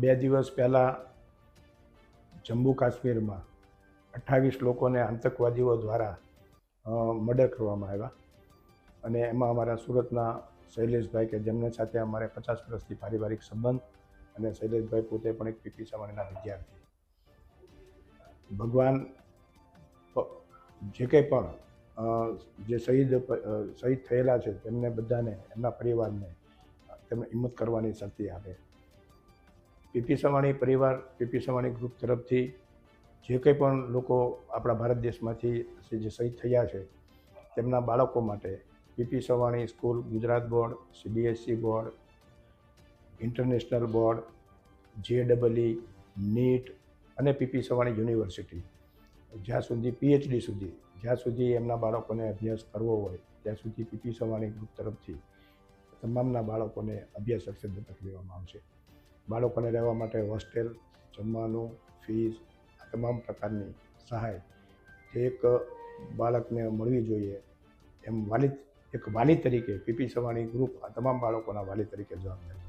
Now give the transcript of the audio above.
બે દિવસ પહેલાં જમ્મુ કાશ્મીરમાં અઠ્ઠાવીસ લોકોને આતંકવાદીઓ દ્વારા મર્ડર કરવામાં આવ્યા. અને એમાં અમારા સુરતના શૈલેષભાઈ કે જેમની સાથે અમારે પચાસ વર્ષથી પારિવારિક સંબંધ અને શૈલેષભાઈ પોતે પણ એક પીપી સવાણીના વિદ્યાર્થી. ભગવાન જે કંઈ પણ જે શહીદ શહીદ થયેલા છે તેમને બધાને, એમના પરિવારને તેમને હિંમત કરવાની શક્તિ આપે. પીપી સવાણી પરિવાર, પીપી સવાણી ગ્રુપ તરફથી જે કંઈ પણ લોકો આપણા ભારત દેશમાંથી જે શહીદ થયા છે, તેમના બાળકો માટે PP Savani school, Gujarat board CBSC board, international board J double E NEET અને પીપી સવાણી યુનિવર્સિટી. જ્યાં સુધી પીએચડી સુધી, જ્યાં સુધી એમના બાળકોને અભ્યાસ કરવો હોય, ત્યાં સુધી પીપી સવાણી ગ્રુપ તરફથી તમામના બાળકોને અભ્યાસ અક્ષર દત્તક લેવામાં આવશે. બાળકોને રહેવા માટે હોસ્ટેલ, જમવાનું ફીસ આ તમામ પ્રકારની સહાય જે એક બાળકને મળવી જોઈએ. એમ વાલી, એક વાલી તરીકે, પીપી સવાણી ગ્રુપ આ તમામ બાળકોના વાલી તરીકે જવાબદારી